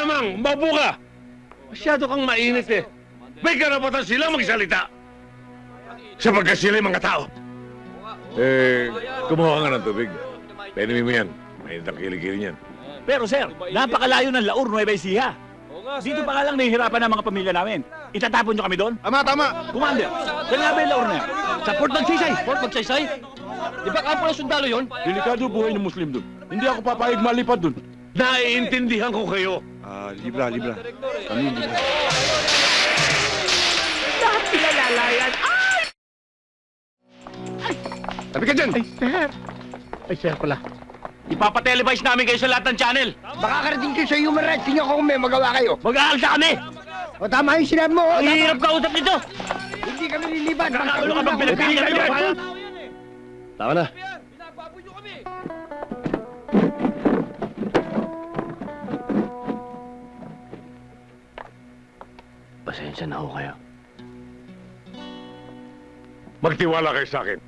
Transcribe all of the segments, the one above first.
lamang, mabu ka! Masyado kang mainit eh. May karapatan sila magsalita. Sapagkat sila mga tao. Eh, kumuha ka ng tubig. Penimin mo yan. Mainit ang kilikili niyan. Pero sir, napakalayo ng Laur, Nueva Ecija. Dito pa nga lang nahihirapan ang mga pamilya namin. Itatapon nyo kami doon? Tama, tama. Commander, saan nga ba yung Laur na yan? Sa Port Magsaysay! Port Magsaysay? Di ba kampo ng sundalo yon? Delikado buhay ng Muslim doon. Hindi ako papayag malipad doon. Naiintindihan ko kayo. Ah, libra, libra. Kami, libra. Lahat sila lalayan. Tabi ka dyan! Ay, sir. Ay, sir pala. Ipapatelevise namin kayo sa lahat ng channel. Makakarating kayo sa human rights. Tingnan ko kung may magawa kayo. Mag-aalsa kami. O tama yung sinabi mo. o, Ang tama. hirap kausap nito. Hindi kami liliban. Nakakagulo ka bang pinagpiligan nyo? Tama na. Pasensya na ako kayo. Magtiwala kayo sa akin.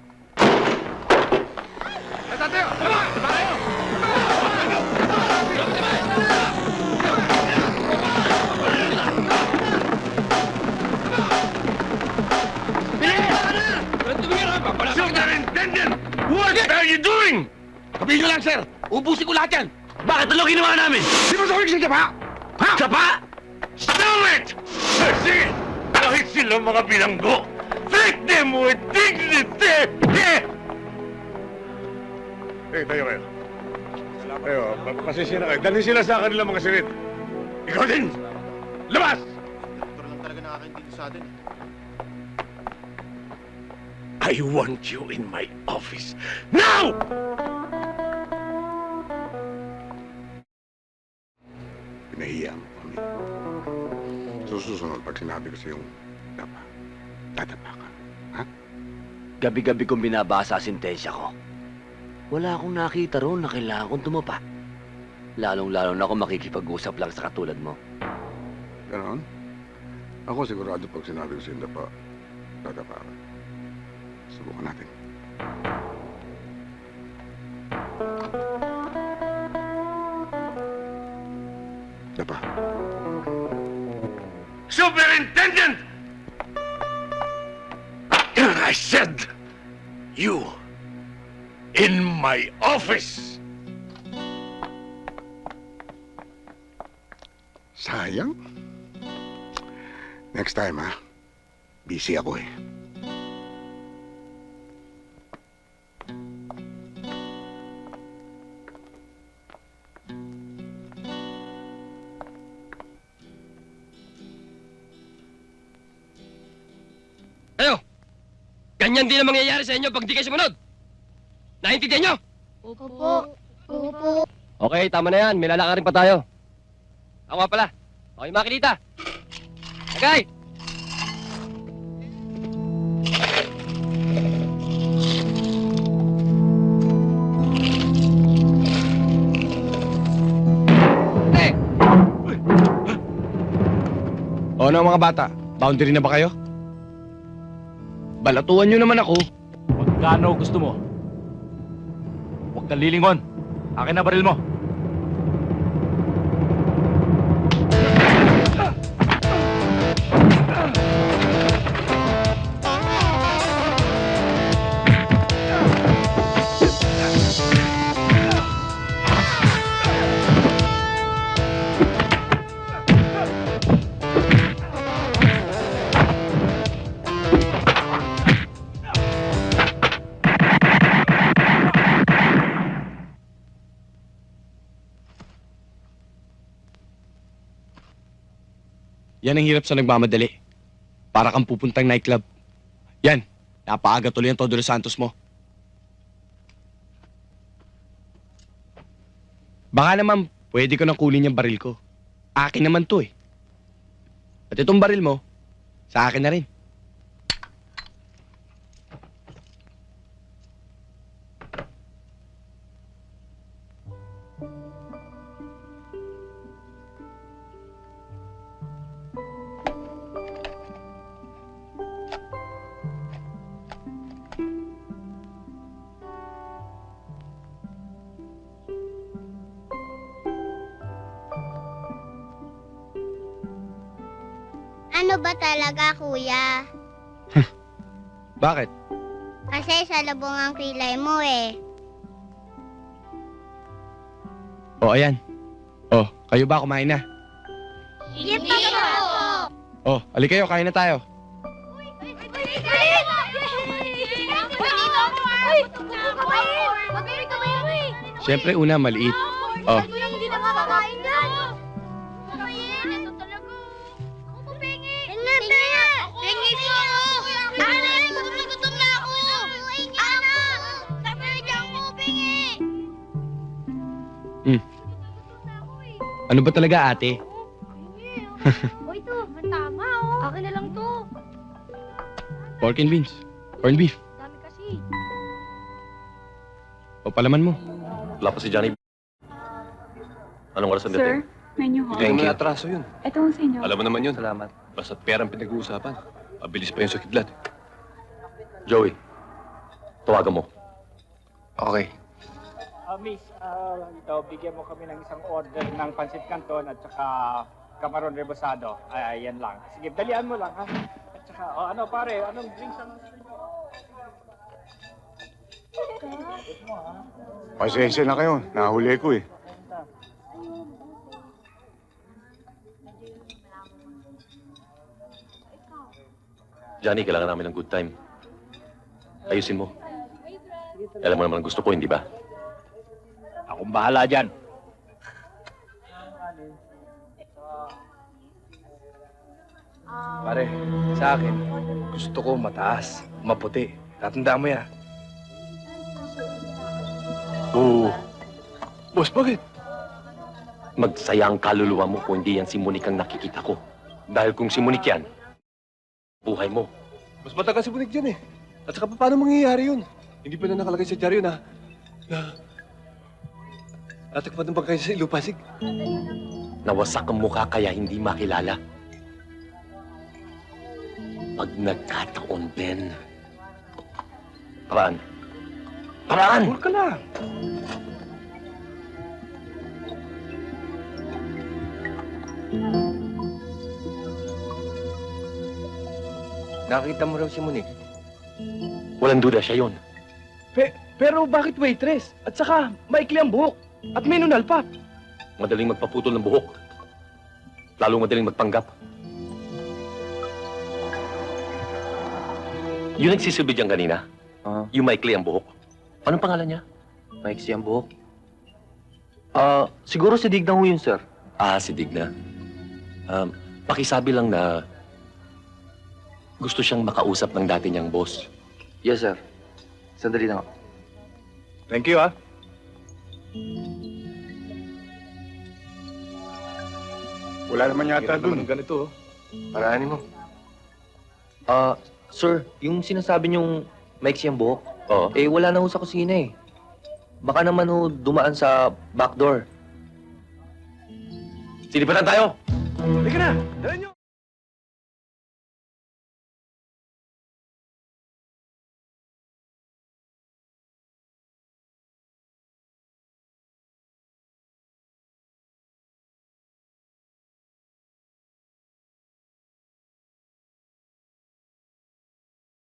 Superintendent! What are you doing? Sabihin nyo lang, sir! Ubusin ko lahat yan! Bakit ano ginawa namin? Di ba sabi sa pa? Ha? Sapa? Stop it! Sige! Kahit sila mga bilanggo, treat them with dignity! Eh, tayo kayo. Tayo, pa- pasensya na kayo. Dalhin sila sa kanilang mga sirit. Ikaw din! Labas! Doktor lang talaga nakakaintindi sa atin. I want you in my office. Now! Pinahiya mo kami. Susunod, pag sinabi ko sa yung dapa, dadapa ka. Gabi-gabi kong binabasa ang sentensya ko. Wala akong nakita roon na kailangan kong tumapa. Lalong-lalo na ako makikipag-usap lang sa katulad mo. Ganon? Ako sigurado pag sinabi ko sa yung dapa, dadapa ka. Subukan natin. Dapa. Superintendent! I said, you in my office. Sayang. Next time, ha? Busy ako eh. Ayo! Ganyan din ang mangyayari sa inyo pag di kayo sumunod! Naintindihan nyo? Opo. Opo. Okay, tama na yan. May lalakarin pa tayo. Ako nga pala. Yung makinita. Okay! Hey! O ano mga bata? Boundary na ba kayo? Balatuan nyo naman ako. Magkano gusto mo? Huwag kang lilingon. Akin na baril mo. Yan ang hirap sa nagmamadali. Para kang pupuntang nightclub. Yan, napaaga tuloy ang Todo Santos mo. Baka naman, pwede ko nang kunin yung baril ko. Akin naman to eh. At itong baril mo, sa akin na rin. Ano ba talaga, kuya? Bakit? Kasi sa labong ang kilay mo eh. O, ayan. O, kayo ba kumain na? Hindi po! O, ali kayo, kain na tayo. Siyempre, una, maliit. Oh. Ano ba talaga, ate? O ito, tama oh. Akin na lang to. Pork and beans. Corned beef. Dami kasi. O, palaman mo. Wala pa si Johnny. Anong oras ang Sir, menu ho. Thank you. atraso yun. Ito ho sa inyo. Alam mo naman yun. Salamat. Basta pera ang pinag-uusapan. Mabilis pa yung sa kidlat. Joey, tawagan mo. Okay. Ah, miss, ah, ito, bigyan mo kami ng isang order ng pansit canton at saka camaron rebosado. Ay, yan lang. Sige, dalian mo lang, ha? At saka, oh, ano pare, anong drinks ang... Pasensya na kayo. Nahuli ko eh. Johnny, kailangan namin ng good time. Ayusin mo. Alam mo naman ang gusto ko, hindi ba? Akong bahala dyan. Pare, sa akin, gusto ko mataas, maputi. Tatandaan mo yan. Oo. Boss, bakit? Magsaya ang kaluluwa mo kung hindi yan si Monique ang nakikita ko. Dahil kung si Monique yan, buhay mo. Mas matagal si Bunik dyan eh. At saka paano mangyayari yun? Hindi pa na nakalagay sa dyaryo na... na... Natakpan ng bangkay sa ilupasig. Nawasak ang mukha kaya hindi makilala. Pag nagkataon din. Paraan. Paraan! Huwag ka lang. Nakita mo raw si Monique. Walang duda siya yon. Pe, pero bakit waitress? At saka, maikli ang buhok. At may nunal pa. Madaling magpaputol ng buhok. Lalong madaling magpanggap. Yung nagsisilbi dyan kanina, Ah. yung maikli ang buhok. Anong pangalan niya? Maiksi ang buhok. Ah, siguro si Digna ho yun, sir. Ah, si Digna. Um, pakisabi lang na gusto siyang makausap ng dati niyang boss. Yes, sir. Sandali lang. Thank you, ah. Wala naman yata dun. ganito, oh. Paraanin mo. Ah, sir, yung sinasabi niyong maiksi ang buhok, Oo. eh wala na ho sa kusina eh. Baka naman ho dumaan sa back door. Sinipatan tayo! Halika na! Dala niyo!